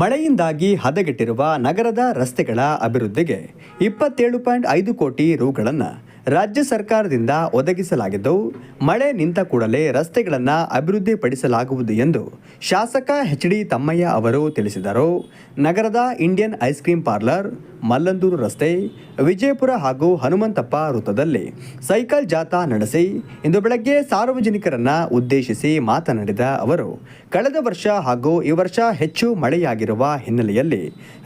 ಮಳೆಯಿಂದಾಗಿ ಹದಗೆಟ್ಟಿರುವ ನಗರದ ರಸ್ತೆಗಳ ಅಭಿವೃದ್ಧಿಗೆ ಇಪ್ಪತ್ತೇಳು ಪಾಯಿಂಟ್ ಐದು ಕೋಟಿ ರುಗಳನ್ನು ರಾಜ್ಯ ಸರ್ಕಾರದಿಂದ ಒದಗಿಸಲಾಗಿದ್ದು, ಮಳೆ ನಿಂತ ಕೂಡಲೇ ರಸ್ತೆಗಳನ್ನು ಅಭಿವೃದ್ಧಿಪಡಿಸಲಾಗುವುದು ಎಂದು ಶಾಸಕ ಎಚ್ ಡಿ ತಮ್ಮಯ್ಯ ಅವರು ತಿಳಿಸಿದರು. ನಗರದ Indian ice cream parlour Mallandur ರಸ್ತೆ, ವಿಜಯಪುರ ಹಾಗೂ ಹನುಮಂತಪ್ಪ ವೃತ್ತದಲ್ಲಿ ಸೈಕಲ್ ಜಾಥಾ ನಡೆಸಿ ಇಂದು ಬೆಳಗ್ಗೆ ಸಾರ್ವಜನಿಕರನ್ನ ಉದ್ದೇಶಿಸಿ ಮಾತನಾಡಿದ ಅವರು, ಕಳೆದ ವರ್ಷ ಹಾಗೂ ಈ ವರ್ಷ ಹೆಚ್ಚು ಮಳೆಯಾಗಿರುವ ಹಿನ್ನೆಲೆಯಲ್ಲಿ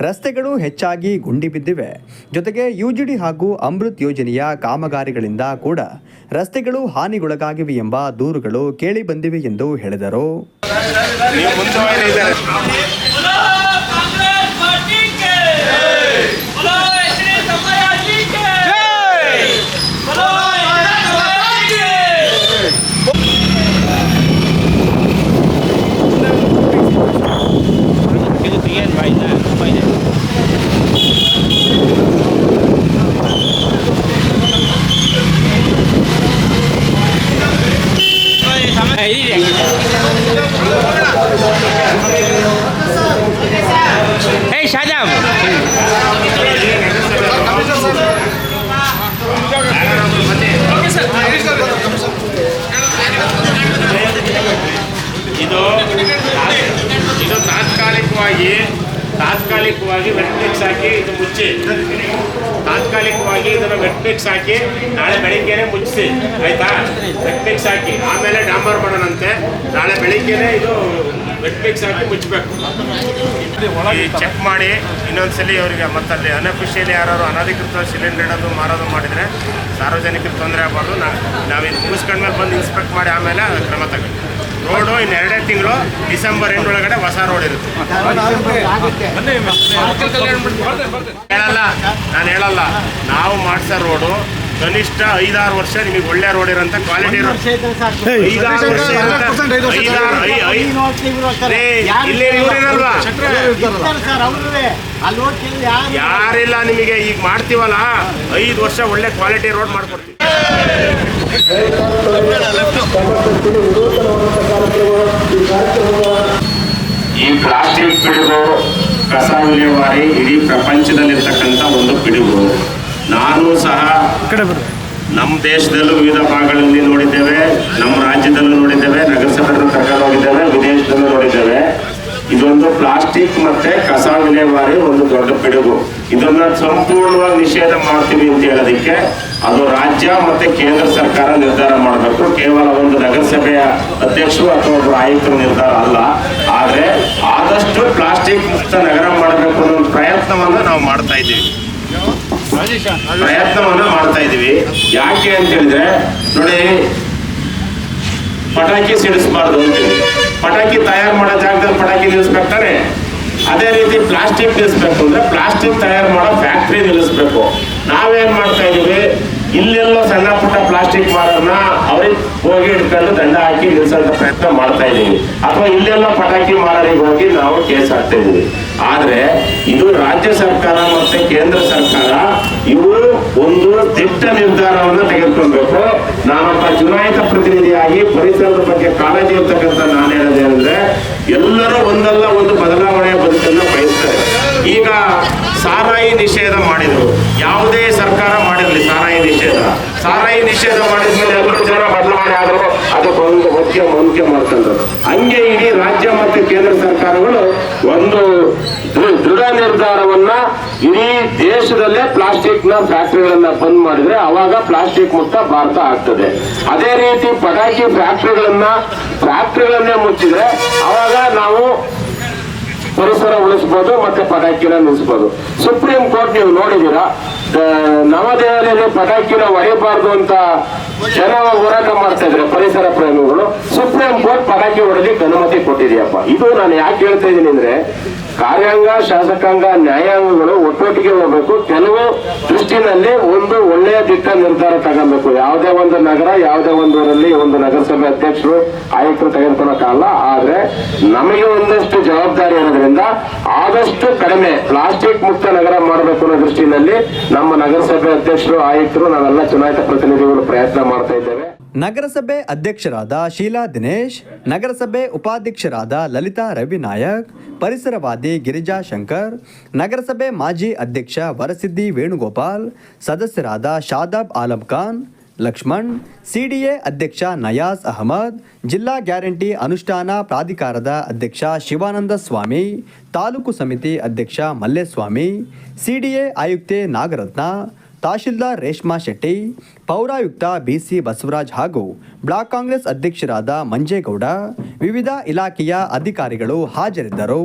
ರಸ್ತೆಗಳು ಹೆಚ್ಚಾಗಿ ಗುಂಡಿ ಬಿದ್ದಿವೆ. ಜೊತೆಗೆ ಯುಜಿಡಿ ಹಾಗೂ ಅಮೃತ್ ಯೋಜನೆಯ ಕಾಮಗಾರಿಗಳಿಂದ ಕೂಡ ರಸ್ತೆಗಳು ಹಾನಿಗೊಳಗಾಗಿವೆ ಎಂಬ ದೂರುಗಳು ಕೇಳಿ ಬಂದಿವೆ ಎಂದು ಹೇಳಿದರು. ahí. ತಾತ್ಕಾಲಿಕವಾಗಿ ವೆಟ್ಮಿಕ್ಸ್ ಹಾಕಿ ಇದು ಮುಚ್ಚಿ. ತಾತ್ಕಾಲಿಕವಾಗಿ ಇದನ್ನು ವೆಟ್ಮಿಕ್ಸ್ ಹಾಕಿ ನಾಳೆ ಬೆಳಿಗ್ಗೆನೆ ಮುಚ್ಚಿಸಿ ಆಯ್ತಾ? ವೆಟ್ಮಿಕ್ಸ್ ಹಾಕಿ. ಆಮೇಲೆ ಡಾಂಬರ್ ಮಾಡೋಣಂತೆ. ನಾಳೆ ಬೆಳಿಗ್ಗೆನೆ ಇದು ವೆಟ್ಮಿಕ್ಸ್ ಹಾಕಿ ಮುಚ್ಚಬೇಕು. ಈ ಚೆಕ್ ಮಾಡಿ ಇನ್ನೊಂದ್ಸಲಿ ಅವರಿಗೆ ಮತ್ತಲ್ಲಿ ಅನಫಿಷಿಯಲ್ ಯಾರು ಅನಧಿಕೃತ ಸಿಲಿಂಡರ್ ಇಡೋದು ಮಾರೋದು ಮಾಡಿದರೆ ಸಾರ್ವಜನಿಕರಿಗೆ ತೊಂದರೆ ಆಗಬಾರ್ದು. ನಾವು ಇದು ಮುಗಿಸ್ಕೊಂಡ್ಮೇಲೆ ಬಂದು ಇನ್ಸ್ಪೆಕ್ಟ್ ಮಾಡಿ ಆಮೇಲೆ ಕ್ರಮ ತಗೊಳ್ಳಿ. ರೋಡು ಇನ್ನು ಎರಡೇ ತಿಂಗಳು ಡಿಸೆಂಬರ್ ಎಂಟು ಒಳಗಡೆ ಹೊಸ ರೋಡ್ ಇರುತ್ತೆ ನಾನು ಹೇಳಲ್ಲ ನಾವು ಮಾಡ್ಸೋ ರೋಡು ಕನಿಷ್ಠ ಐದಾರು ವರ್ಷ ನಿಮಗೆ ಒಳ್ಳೆ ರೋಡ್ ಇರೋಂಥ ಕ್ವಾಲಿಟಿ ರೋಡ್ ಐದಾರು ಯಾರಿಲ್ಲ ನಿಮಗೆ ಈಗ ಮಾಡ್ತೀವಲ್ಲ ಐದು ವರ್ಷ ಒಳ್ಳೆ ಕ್ವಾಲಿಟಿ ರೋಡ್ ಮಾಡ್ಕೊಡ್ತೀವಿ ಈ ಪ್ಲಾಸ್ಟಿಕ್ ಪಿಡುಗು ಕಸ ವಿಲೇವಾರಿ ಇಡೀ ಪ್ರಪಂಚದಲ್ಲಿರ್ತಕ್ಕಂಥ ಒಂದು ಪಿಡುಗು. ನಾನು ಸಹ ನಮ್ಮ ದೇಶದಲ್ಲೂ ವಿವಿಧ ಭಾಗಗಳಲ್ಲಿ ನೋಡಿದ್ದೇವೆ ನಮ್ಮ ರಾಜ್ಯದಲ್ಲೂ ನೋಡಿದ್ದೇವೆ ನಗರಸಭೆಯನ್ನು ಕರ್ಕೊಂಡು ಹೋಗಿದ್ದೇವೆ, ವಿದೇಶದಲ್ಲೂ ನೋಡಿದ್ದೇವೆ. ಇದೊಂದು ಪ್ಲಾಸ್ಟಿಕ್ ಮತ್ತೆ ಕಸ ವಿಲೇವಾರಿ ಒಂದು ದೊಡ್ಡ ಪಿಡುಗು. ಇದನ್ನ ಸಂಪೂರ್ಣವಾಗಿ ನಿಷೇಧ ಮಾಡ್ತೀವಿ ಅಂತ ಹೇಳೋದಕ್ಕೆ ಅದು ರಾಜ್ಯ ಮತ್ತೆ ಕೇಂದ್ರ ಸರ್ಕಾರ ನಿರ್ಧಾರ ಮಾಡಬೇಕು. ಕೇವಲ ಒಂದು ನಗರಸಭೆಯ ಅಧ್ಯಕ್ಷರು ಅಥವಾ ಒಬ್ಬರು ಆಯುಕ್ತರ ನಿರ್ಧಾರ ಅಲ್ಲ. ಆದ್ರೆ ಆದಷ್ಟು ಪ್ಲಾಸ್ಟಿಕ್ ಮುಕ್ತ ನಗರ ಮಾಡಬೇಕು ಅನ್ನೋ ಒಂದು ಪ್ರಯತ್ನವನ್ನ ನಾವು ಮಾಡ್ತಾ ಇದ್ದೀವಿ. ಪ್ರಯತ್ನವನ್ನ ಮಾಡ್ತಾ ಇದೀವಿ ಯಾಕೆ ಅಂತ ಹೇಳಿದ್ರೆ, ನೋಡಿ, ಪಟಾಕಿ ಸಿಡಿಸಬಾರ್ದು ಅಂತೀವಿ ಪಟಾಕಿ ತಯಾರು ಮಾಡೋ ಜಾಗದಲ್ಲಿ ಪಟಾಕಿ ನಿಲ್ಲಿಸ್ಬೇಕಾರೆ. ಅದೇ ರೀತಿ ಪ್ಲಾಸ್ಟಿಕ್ ನಿಲ್ಲಿಸ್ಬೇಕು ಅಂದ್ರೆ ಪ್ಲಾಸ್ಟಿಕ್ ತಯಾರು ಮಾಡೋ ಫ್ಯಾಕ್ಟ್ರಿ ನಿಲ್ಲಿಸ್ಬೇಕು. ನಾವೇನ್ ಮಾಡ್ತಾ ಇದೀವಿ? ಇಲ್ಲೆಲ್ಲೋ ಸಣ್ಣ ಪುಟ್ಟ ಪ್ಲಾಸ್ಟಿಕ್ ಮಾರನ್ನ ಅವ್ರಿಗೆ ಹೋಗಿ ಇಟ್ಕೊಂಡು ದಂಡ ಹಾಕಿ ನಿಲ್ಸೋಂಥ ಪ್ರಯತ್ನ ಮಾಡ್ತಾ ಇದೀವಿ. ಅಥವಾ ಇಲ್ಲೆಲ್ಲ ಪಟಾಕಿ ಮಾರರಿಗೆ ಹೋಗಿ ನಾವು ಕೇಸ್ ಹಾಕ್ತಾ ಇದೀವಿ. ಆದ್ರೆ ಇದು ರಾಜ್ಯ ಸರ್ಕಾರ ಮತ್ತೆ ಕೇಂದ್ರ ಸರ್ಕಾರ ಇವರು ಒಂದು ದಿಟ್ಟ ನಿರ್ಧಾರವನ್ನು ತೆಗೆದುಕೊಳ್ಬೇಕು. ನಾನೊಬ್ಬ ಚುನಾಯಿತ ಪ್ರತಿನಿಧಿಯಾಗಿ ಪರಿಸರದ ಬಗ್ಗೆ ಕಾಳಜಿ ಇರ್ತಕ್ಕಂಥ ನಾನು ಹೇಳೋದೇನೆಂದ್ರೆ ಎಲ್ಲರೂ ಒಂದಲ್ಲ ಒಂದು ಬದಲಾವಣೆಯ ಬದುಕನ್ನು ಬಯಸ್ತಾರೆ. ಈಗ ಸಾರಾಯಿ ನಿಷೇಧ ಮಾಡಿದ್ರು. ಯಾವುದೇ ಸರ್ಕಾರ ಮಾಡಿರಲಿ ಸಾರಾಯಿ ನಿಷೇಧ. ಸಾರಾಯಿ ನಿಷೇಧ ಮಾಡಿದ್ಮೇಲೆ ಎಲ್ಲರೂ ಜನ ಬದಲಾವಣೆ ಅದು ಒಂದು ಮುಖ್ಯ ಮುಖ್ಯ ಮಾಡ್ಕೊಂಡ್ರು ಹಂಗೆ ಇಡೀ ರಾಜ್ಯ ಮತ್ತು ಕೇಂದ್ರ ಸರ್ಕಾರಗಳು ಒಂದು ದೃಢ ನಿರ್ಧಾರವನ್ನ ಇಡೀ ದೇಶದಲ್ಲೇ ಪ್ಲಾಸ್ಟಿಕ್ನ ಫ್ಯಾಕ್ಟರಿಗಳನ್ನ ಬಂದ್ ಮಾಡಿದ್ರೆ ಅವಾಗ ಪ್ಲಾಸ್ಟಿಕ್ ಮುಕ್ತ ಭಾರತ ಆಗ್ತದೆ. ಅದೇ ರೀತಿ ಪಟಾಕಿ ಫ್ಯಾಕ್ಟರಿಗಳನ್ನ ಫ್ಯಾಕ್ಟರಿಗಳನ್ನೇ ಮುಚ್ಚಿದ್ರೆ ಅವಾಗ ನಾವು ಪರಿಸರ ಉಳಿಸ್ಬೋದು, ಮತ್ತೆ ಪಟಾಕಿನ ನಿಲ್ಲಿಸ್ಬೋದು ಸುಪ್ರೀಂ ಕೋರ್ಟ್ ನೀವು ನೋಡಿದೀರಾ ನವದೆಹಲಿಯಲ್ಲಿ ಪಟಾಕಿನ ಹೊಡೆಯಬಾರ್ದು ಅಂತ ಜನ ಹೋರಾಟ ಮಾಡ್ತಾ ಇದ್ರೆ ಪರಿಸರ ಪ್ರೇಮಿಗಳು. ಸುಪ್ರೀಂ ಕೋರ್ಟ್ ಪಟಾಕಿ ಹೊಡೆಲಿಕ್ಕೆ ಅನುಮತಿ ಕೊಟ್ಟಿದೆಯಪ್ಪ. ಇದು ನಾನು ಯಾಕೆ ಹೇಳ್ತಾ ಇದ್ದೀನಿ ಅಂದ್ರೆ, ಕಾರ್ಯಾಂಗ, ಶಾಸಕಾಂಗ, ನ್ಯಾಯಾಂಗಗಳು ಒಟ್ಟೊಟ್ಟಿಗೆ ಹೋಗ್ಬೇಕು. ಕೆಲವು ದೃಷ್ಟಿನಲ್ಲಿ ಒಂದು ಒಳ್ಳೆಯ ದಿಟ್ಟ ನಿರ್ಧಾರ ತಗೋಬೇಕು. ಯಾವುದೇ ಒಂದು ನಗರ, ಯಾವುದೇ ಒಂದು ಊರಲ್ಲಿ ಒಂದು ನಗರಸಭೆ ಅಧ್ಯಕ್ಷರು, ಆಯುಕ್ತರು ತೆಗೆದುಕೊಳ್ಳೋಕ್ಕಾಗಲ್ಲ ಆದ್ರೆ ನಮಗೆ ಒಂದಷ್ಟು ಜವಾಬ್ದಾರಿ ಇರೋದ್ರಿಂದ ಆದಷ್ಟು ಕಡಿಮೆ ಪ್ಲಾಸ್ಟಿಕ್ ಮುಕ್ತ ನಗರ ಮಾಡಬೇಕು ಅನ್ನೋ ದೃಷ್ಟಿನಲ್ಲಿ ನಮ್ಮ ನಗರಸಭೆ ಅಧ್ಯಕ್ಷರು, ಆಯುಕ್ತರು, ನಾವೆಲ್ಲ ಚುನಾಯಿತ ಪ್ರತಿನಿಧಿಗಳು ಪ್ರಯತ್ನ ಮಾಡ್ತಾ ಇದ್ದೇವೆ. ನಗರಸಭೆ ಅಧ್ಯಕ್ಷರಾದ ಶೀಲಾ ದಿನೇಶ್, ನಗರಸಭೆ ಉಪಾಧ್ಯಕ್ಷರಾದ ಲಲಿತಾ ರವಿನಾಯಕ್, ಪರಿಸರವಾದಿ ಗಿರಿಜಾ ಶಂಕರ್, ನಗರಸಭೆ ಮಾಜಿ ಅಧ್ಯಕ್ಷ ವರಸಿದ್ದಿ ವೇಣುಗೋಪಾಲ್, ಸದಸ್ಯರಾದ ಶಾದಾಬ್ ಆಲಂ ಖಾನ್, ಲಕ್ಷ್ಮಣ್, ಸಿಡಿಎ ಅಧ್ಯಕ್ಷ ನಯಾಜ್ ಅಹಮದ್, ಜಿಲ್ಲಾ ಗ್ಯಾರಂಟಿ ಅನುಷ್ಠಾನ ಪ್ರಾಧಿಕಾರದ ಅಧ್ಯಕ್ಷ ಶಿವಾನಂದ ಸ್ವಾಮಿ, ತಾಲೂಕು ಸಮಿತಿ ಅಧ್ಯಕ್ಷ ಮಲ್ಲೇಸ್ವಾಮಿ, ಸಿಡಿಎ ಆಯುಕ್ತೆ ನಾಗರತ್ನ ತಹಶೀಲ್ದಾರ್ ರೇಷ್ಮಾ ಶೆಟ್ಟಿ, ಪೌರಾಯುಕ್ತ ಬಿಸಿ ಬಸವರಾಜ್ ಹಾಗೂ ಬ್ಲಾಕ್ ಕಾಂಗ್ರೆಸ್ ಅಧ್ಯಕ್ಷರಾದ ಮಂಜೇಗೌಡ, ವಿವಿಧ ಇಲಾಖೆಯ ಅಧಿಕಾರಿಗಳು ಹಾಜರಿದ್ದರು.